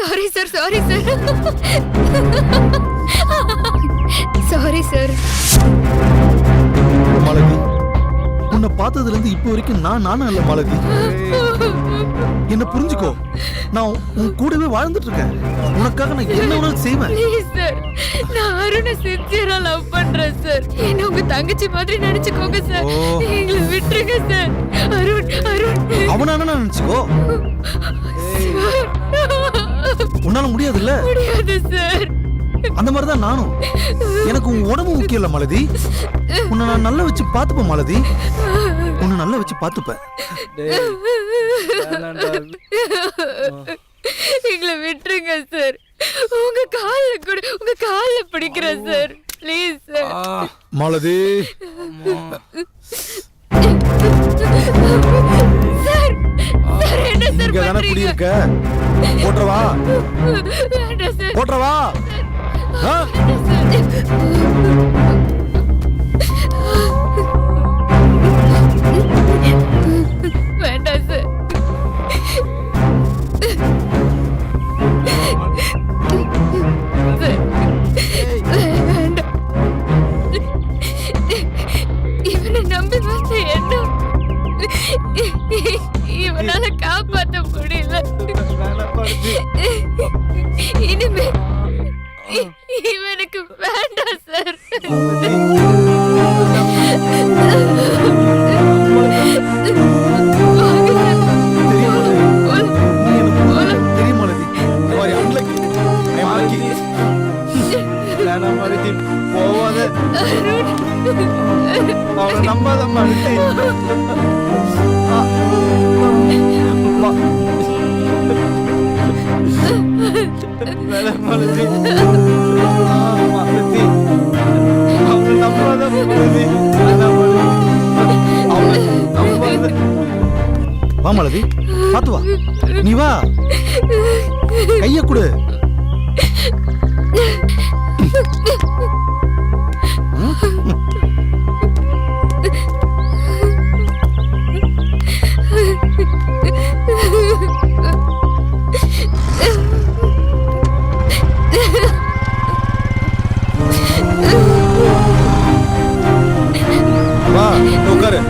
Sorry sir sorry sir sorry sir Malathi உன்னை பார்த்ததுல இருந்து இப்போ வரைக்கும் நான் நானும் இல்ல மாலதி. என்ன புரிஞ்சுக்கோ நான் உன் கூடவே வாழ்ந்துட்டு இருக்கேன் உனக்காக நான் என்ன வேணாலும் செய்வேன். சார் நான் அருணை சின்சியரா லவ் பண்றேன் சார் என்ன உங்க தங்கச்சி மாதிரி நினைச்சுக்கோங்க சார். எங்களை விட்டுருங்க சார் அருண் அருண். அவனான நினைச்சுக்கோ? உன்னால முடியாதுல்ல? முடியாது சார் அந்த மாதிரிதான் நானும். எனக்கு உன் உடம்பு முக்கியம் இல்ல மாலதி. உன்னை நான் நல்லா வச்சு பார்த்துப்பேன் மாலதி. உன்னை நல்லா வச்சு வேணாம்டா. எங்களை விட்டுருங்க சார் உங்க கால்ல கூட உங்க கால்ல பிடிக்கிறேன் சார் ப்ளீஸ் சார் ஆ, மாலதி. அம்மா. சார் சார் என்ன சார் தானே பண்றீங்க? போட்டுறவா? போட்டுறவா? வேண்டாம் சார். இவனை நம்பி வந்த என்ன இவனால காவ சார் தெரியும் மாலதி. நீ மாலதி பாத்து வா. நீ வா. கைய கொடு. வா உட்காரு